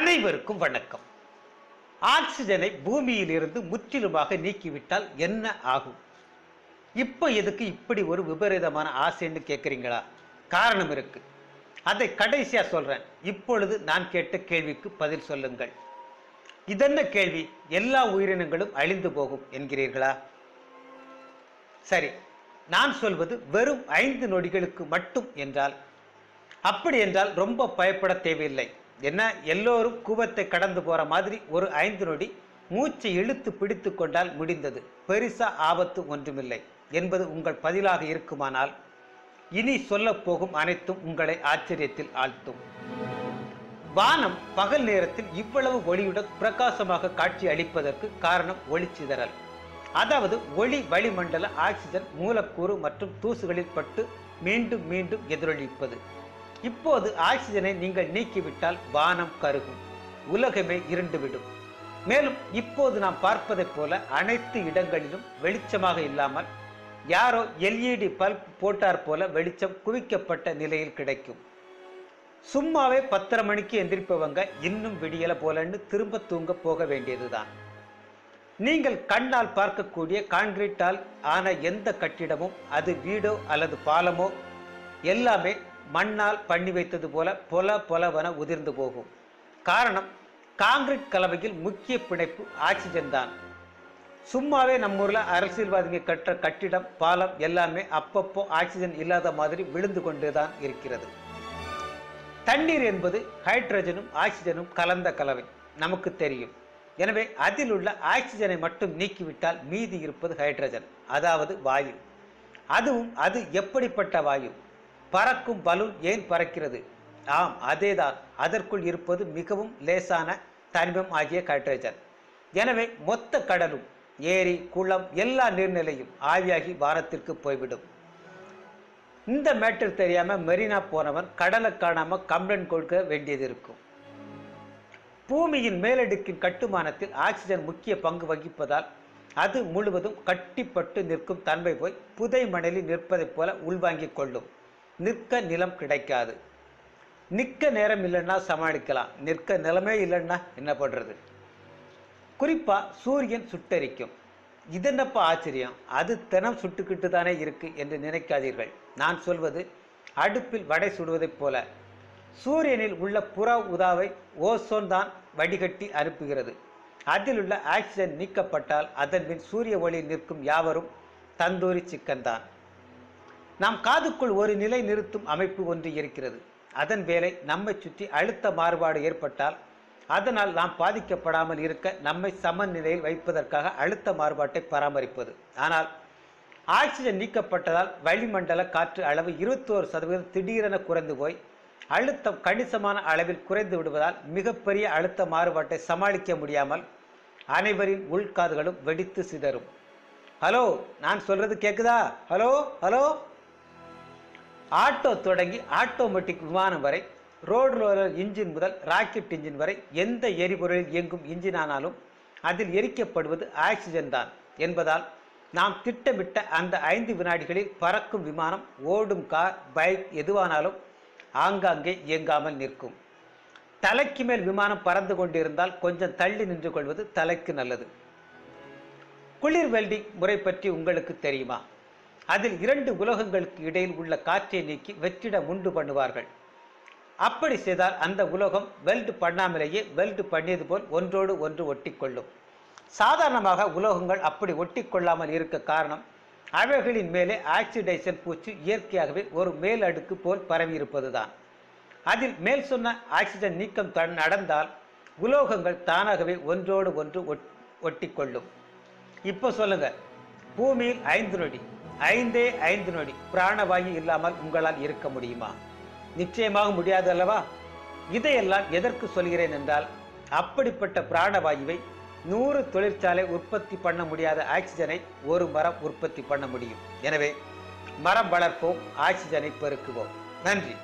அனைவருக்கும் வணக்கம். ஆக்சிஜனை பூமியிலிருந்து முற்றிலுமாக நீக்கிவிட்டால் என்ன ஆகும்? இப்போ எதுக்கு இப்படி ஒரு விபரீதமான ஆசைன்னு கேட்குறீங்களா? காரணம் இருக்கு. அதை கடைசியாக சொல்கிறேன் இப்பொழுது நான் கேட்ட கேள்விக்கு பதில் சொல்லுங்கள். இதென்ன கேள்வி? எல்லா உயிரினங்களும் அழிந்து போகும் என்கிறீர்களா? சரி நான் சொல்வது வெறும் ஐந்து நொடிகளுக்கு மட்டும் என்றால் அப்படி என்றால் ரொம்ப பயப்பட தேவையில்லை. என்ன? எல்லோரும் கூபத்தை கடந்து போகிற மாதிரி ஒரு ஐந்து நொடி மூச்சை இழுத்து பிடித்து கொண்டால் முடிந்தது. பெரிசா ஆபத்து ஒன்றுமில்லை. என்பது உங்கள் பதிலாக இருக்குமானால் இனி சொல்லப் போகும் அனைத்தும் உங்களை ஆச்சரியத்தில் ஆழ்த்தும். வானம் பகல் நேரத்தில் இவ்வளவு ஒளியுடன் பிரகாசமாக காட்சி அளிப்பதற்கு காரணம் ஒளிச்சிதறல் அதாவது ஒளி வளிமண்டல ஆக்சிஜன் மூலக்கூறு மற்றும் தூசுகளில் பட்டு மீண்டும் மீண்டும் எதிரொலிப்பது. இப்போது ஆக்சிஜனை நீங்கள் நீக்கிவிட்டால் வானம் கருகும் உலகமே இருண்டுவிடும். மேலும் இப்போது நாம் பார்ப்பதைப் போல அனைத்து இடங்களிலும் வெளிச்சமாக இல்லாமல் யாரோ எல்இடி பல்ப் போட்டார் போல வெளிச்சம் குவிக்கப்பட்ட நிலையில் கிடைக்கும். சும்மாவே பத்தரை மணிக்கு எந்திரிப்பவங்க இன்னும் விடியல போலன்னு திரும்ப தூங்க போக வேண்டியதுதான். நீங்கள் கண்ணால் பார்க்கக்கூடிய கான்கிரீட்டால் ஆன எந்த கட்டிடமும் அது வீடோ அல்லது பாலமோ எல்லாமே மண்ணால் பண்ணி வைத்தது போல பொல பொலவன உதிர்ந்து போகும். காரணம் காங்கிரீட் கலவையில் முக்கிய பிணைப்பு ஆக்சிஜன் தான். சும்மாவே நம்ம ஊரில் அரசியல்வாதிங்க கட்டுற கட்டிடம் பாலம் எல்லாமே அப்பப்போ ஆக்சிஜன் இல்லாத மாதிரி விழுந்து கொண்டே தான் இருக்கிறது. தண்ணீர் என்பது ஹைட்ரஜனும் ஆக்சிஜனும் கலந்த கலவை நமக்கு தெரியும். எனவே அதில் உள்ள ஆக்சிஜனை மட்டும் நீக்கிவிட்டால் மீதி இருப்பது ஹைட்ரஜன் அதாவது வாயு. அதுவும் அது எப்படிப்பட்ட வாயு? பறக்கும் பலூன் ஏன் பறக்கிறது? ஆம் அதேதான். அதற்குள் இருப்பது மிகவும் லேசான தனிமம் ஆகிய ஹைட்ரஜன் எனவே மொத்த கடலும் ஏரி குளம் எல்லா நீர்நிலையும் ஆவியாகி வாரத்திற்கு போய்விடும். இந்த மேட்டர் தெரியாமல் மெரினா போனவன் கடலை காணாமல் கம்ப்ளைண்ட் கொடுக்க வேண்டியது இருக்கும். பூமியின் மேலடுக்கின் கட்டுமானத்தில் ஆக்சிஜன் முக்கிய பங்கு வகிப்பதால் அது முழுவதும் கட்டிப்பட்டு நிற்கும் தன்மை போய் புதை மணலில் நிற்பதைப் போல உள்வாங்கிக் கொள்ளும். நிற்க நிலம் கிடைக்காது. நிற்க நேரம் இல்லைன்னா சமாளிக்கலாம். நிற்க நிலமே இல்லைன்னா என்ன பண்ணுறது குறிப்பாக சூரியன் சுட்டரிக்கும். இது என்னப்பா ஆச்சரியம்? அது தினம் சுட்டுக்கிட்டு தானே இருக்குது என்று நினைக்காதீர்கள். நான் சொல்வது அடுப்பில் வடை சுடுவதைப் போல. சூரியனில் உள்ள புற உதாவை ஓசோன் தான் வடிகட்டி அனுப்புகிறது. அதில் உள்ள ஆக்சிஜன் நீக்கப்பட்டால் அதன் பின் சூரிய ஒளி நிற்கும் யாவரும் தந்தூரி சிக்கன் தான். நாம் காதுக்குள் ஒரு நிலை நிறுத்தும் அமைப்பு ஒன்று இருக்கிறது. அதன் வேலை நம்மை சுற்றி அழுத்த மாறுபாடு ஏற்பட்டால் அதனால் நாம் பாதிக்கப்படாமல் இருக்க நம்மை சமநிலையில் வைப்பதற்காக அழுத்த மாறுபாட்டை பராமரிப்பது. ஆனால் ஆக்சிஜன் நீக்கப்பட்டதால் வளிமண்டல காற்று அளவு இருபத்தோரு சதவீதம் திடீரென குறைந்து போய் அழுத்தம் கணிசமான அளவில் குறைந்து விடுவதால் மிகப்பெரிய அழுத்த மாறுபாட்டை சமாளிக்க முடியாமல் அனைவரின் உள்காதுகளும் வெடித்து சிதறும். ஹலோ நான் சொல்றது கேக்குதா? Hello hello? ஆட்டோ தொடங்கி ஆட்டோமேட்டிக் விமானம் வரை ரோடு ரோலர் இன்ஜின் முதல் ராக்கெட் இன்ஜின் வரை எந்த எரிபொருளில் இயங்கும் இன்ஜின் ஆனாலும் அதில் எரிக்கப்படுவது ஆக்சிஜன் தான் என்பதால் நாம் திட்டமிட்ட அந்த ஐந்து வினாடிகளில் பறக்கும் விமானம் ஓடும் கார் பைக் எதுவானாலும் ஆங்காங்கே இயங்காமல் நிற்கும். தலைக்கு மேல் விமானம் பறந்து கொண்டிருந்தால் கொஞ்சம் தள்ளி நின்று கொள்வது தலைக்கு நல்லது. குளிர் வெல்டிங் முறை பற்றி உங்களுக்கு தெரியுமா? அதில் இரண்டு உலகங்களுக்கு இடையில் உள்ள காற்றை நீக்கி வெற்றிடம் உண்டு பண்ணுவார்கள். அப்படி செய்தால் அந்த உலோகம் வெல்ட் பண்ணாமலேயே வெல்ட் பண்ணியது போல் ஒன்றோடு ஒன்று ஒட்டிக்கொள்ளும். சாதாரணமாக உலோகங்கள் அப்படி ஒட்டிக்கொள்ளாமல் இருக்க காரணம் அவைகளின் மேலே ஆக்சிடைசன் பூச்சு இயற்கையாகவே ஒரு மேல் அடுக்கு போல் பரவியிருப்பதுதான். அதில் மேல் சொன்ன ஆக்சிஜன் நீக்கம் தன் நடந்தால் உலோகங்கள் தானாகவே ஒன்றோடு ஒன்று ஒட் ஒட்டிக்கொள்ளும். இப்போ சொல்லுங்க பூமியில் ஐந்து நொடி ஐந்தே ஐந்து நொடி பிராணவாயு இல்லாமல் உங்களால் இருக்க முடியுமா? நிச்சயமாக முடியாது அல்லவா இதையெல்லாம் எதற்கு சொல்கிறேன் என்றால் அப்படிப்பட்ட பிராணவாயுவை நூறு தொழிற்சாலை உற்பத்தி பண்ண முடியாத ஆக்சிஜனை ஒரு மரம் உற்பத்தி பண்ண முடியும். எனவே மரம் வளர்ப்போம் ஆக்சிஜனை பெருக்குவோம். நன்றி.